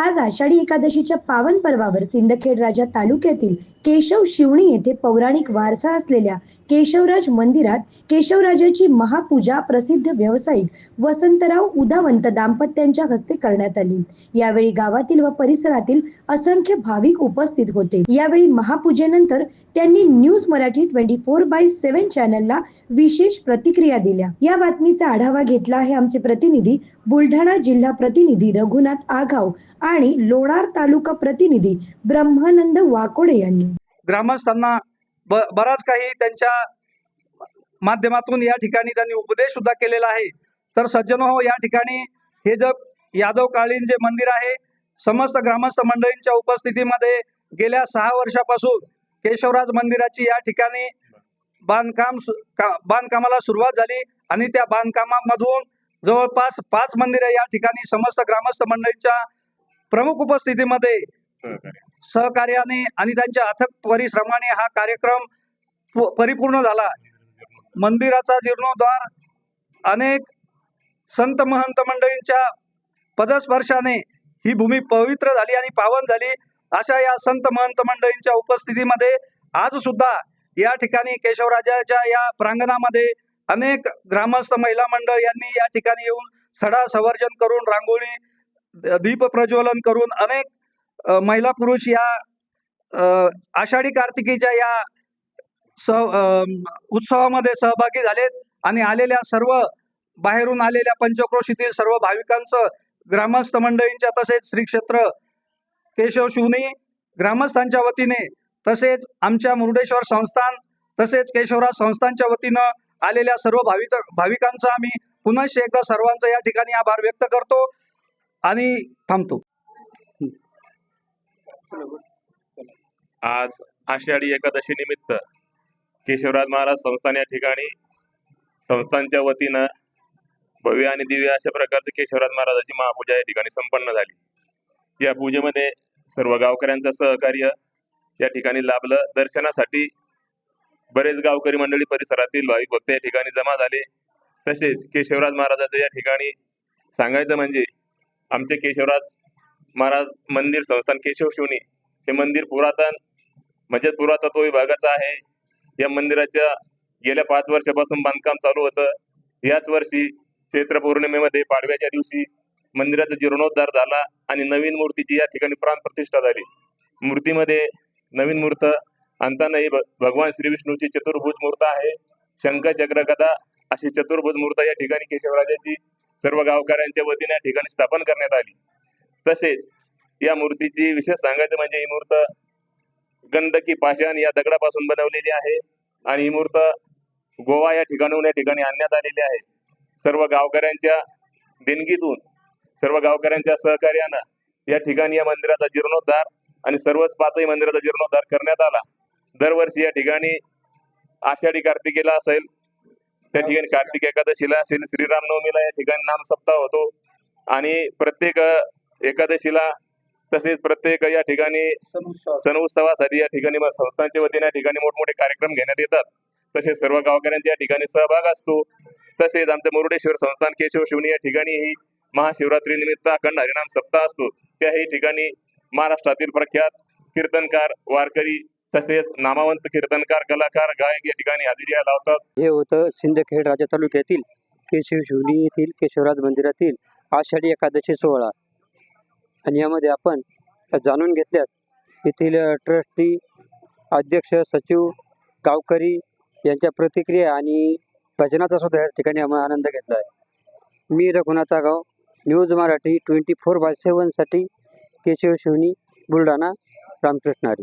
आज आषाढी एकादशीच्या पावन पर्वावर सिंदखेड राजा तालुक्यातील केशव शिवणी येथे पौराणिक वारसा असलेल्या केशवराज मंदिरात केशवराजाची महापूजा प्रसिद्ध व्यावसायिक वसंतराव उदावंत दाम्पत्यांच्या हस्ते करण्यात आली. यावेळी गावातील व परिसरातील असंख्य भाविक उपस्थित होते. यावेळी महापूजेनंतर त्यांनी news Marathi twenty four by seven चॅनलला विशेष प्रतिक्रिया दिल्या. या बातमीचा आढावा घेतला आहे आमचे प्रतिनिधी बुलढाणा जिल्हा प्रतिनिधी रघुनाथ आघाव आणि लोणार तालुका प्रतिनिधी ब्रह्मानंद वाकोडे यांनी. ग्रामस्थांना ब बराच काही त्यांच्या माध्यमातून या ठिकाणी त्यांनी उपदेश सुद्धा केलेला आहे. तर सज्जन हो या ठिकाणी हे जे यादव कालीन जे मंदिर आहे समस्त ग्रामस्थ मंडळींच्या उपस्थितीमध्ये गेल्या सहा वर्षापासून केशवराज मंदिराची या ठिकाणी बांधकाम सु- का- बांधकामाला सुरुवात झाली आणि त्या बांधकामामधून जवळपास पाच मंदिरे या ठिकाणी समस्त ग्रामस्थ मंडळींच्या प्रमुख उपस्थितीमध्ये सहकार्याने आणि त्यांच्या अथक परिश्रमाने हा कार्यक्रम परिपूर्ण झाला. मंदिराचा जीर्णोद्धार अनेक संत महंत मंडळींच्या पदस्पर्शाने ही भूमी पवित्र झाली आणि पावन झाली. अशा या संत महंत मंडळींच्या उपस्थितीमध्ये आज सुद्धा या ठिकाणी केशवराजाच्या या प्रांगणामध्ये अनेक ग्रामस्थ महिला मंडळ यांनी या ठिकाणी येऊन सडा संवर्जन करून रांगोळी द- दीप प्रज्वलन करून अनेक महिला पुरुष या आषाढी कार्तिकीच्या या सह उत्सवामध्ये सहभागी झालेत आणि आलेल्या सर्व बाहेरून आलेल्या पंचक्रोशीतील सर्व भाविकांचं ग्रामस्थ मंडळींच्या तसेच श्री क्षेत्र केशव शिवनी ग्रामस्थांच्या वतीने तसेच आमच्या मुरुडेश्वर संस्थान तसेच केशवराज संस्थांच्या वतीनं आलेल्या सर्व भाविक भाविकांचा आम्ही पुनश्च एकदा सर्वांचा या ठिकाणी आभार व्यक्त करतो आणि थांबतो. आज आषाढी एकादशी निमित्त केशवराज महाराज संस्थान या ठिकाणी संस्थानच्या वतीनं भव्य आणि दिव्य अशा प्रकारचे केशवराज महाराजाची महापूजा या ठिकाणी संपन्न झाली. या पूजेमध्ये सर्व गावकऱ्यांचं सहकार्य या ठिकाणी लाभलं. दर्शनासाठी बरेच गावकरी मंडळी परिसरातील भाविक भक्त या ठिकाणी जमा झाले. तसेच केशवराज महाराजाचं या ठिकाणी सांगायचं म्हणजे आमचे केशवराज महाराज मंदिर संस्थान केशव शिवनी. हे मंदिर पुरातन म्हणजे पुरातत्व विभागाचं आहे. या मंदिराच्या गेल्या पाच वर्षापासून बांधकाम चालू होतं. याच वर्षी चैत्र पौर्णिमेमध्ये पाडव्याच्या दिवशी मंदिराचा जीर्णोद्धार झाला आणि नवीन मूर्तीची या ठिकाणी प्राणप्रतिष्ठा झाली. मूर्तीमध्ये नवीन मूर्त आणतानाही भगवान श्री विष्णूची चतुर्भुज मूर्त आहे. शंख चक्र अशी चतुर्भुज मूर्त या ठिकाणी केशवराजाची सर्व गावकऱ्यांच्या वतीने या ठिकाणी स्थापन करण्यात आली. तसेच या मूर्तीची विशेष सांगायचं म्हणजे ही मूर्त गंदकी पाषाण या दगडापासून बनवलेली आहे आणि ही मूर्त गोवा या ठिकाणून या ठिकाणी आणण्यात आलेली आहे. सर्व गावकऱ्यांच्या देणगीतून सर्व गावकऱ्यांच्या सहकार्यानं या ठिकाणी या मंदिराचा जीर्णोद्धार आणि सर्वच पाचही मंदिराचा जीर्णोद्धार करण्यात आला. दरवर्षी या ठिकाणी आषाढी कार्तिकेला असेल त्या ठिकाणी कार्तिक एकादशीला असेल श्रीरामनवमीला या ठिकाणी नाम सप्ताह होतो आणि प्रत्येक एकादशीला तसेच प्रत्येक या ठिकाणी सण उत्सवासाठी या ठिकाणी संस्थांच्या वतीने या ठिकाणी मोठमोठे कार्यक्रम घेण्यात येतात. तसेच सर्व गावकऱ्यांच्या या ठिकाणी सहभाग असतो. तसेच आमच्या मुरुडेश्वर संस्थान केशव शिवनी या ठिकाणी ही महाशिवरात्री निमित्त अखंड हरिनाम सप्ताह असतो. त्याही ठिकाणी महाराष्ट्रातील प्रख्यात कीर्तनकार वारकरी तसेच नामावंत कीर्तनकार कलाकार गायक या ठिकाणी हजेरी लावतात. हे होतं सिंदखेड राजा तालुक्यातील केशव शिवनी येथील केशवराज मंदिरातील आषाढी एकादशी सोहळा. आणि यामध्ये आपण जाणून घेतल्यात येथील ट्रस्टी अध्यक्ष सचिव गावकरी यांच्या प्रतिक्रिया आणि भजनाचा सुद्धा या ठिकाणी आम्ही आनंद घेतला आहे. मी रघुनाथा गाव news Marathi twenty four by सेवनसाठी Keshav Shivni Buldhana Ramkrishna Hari.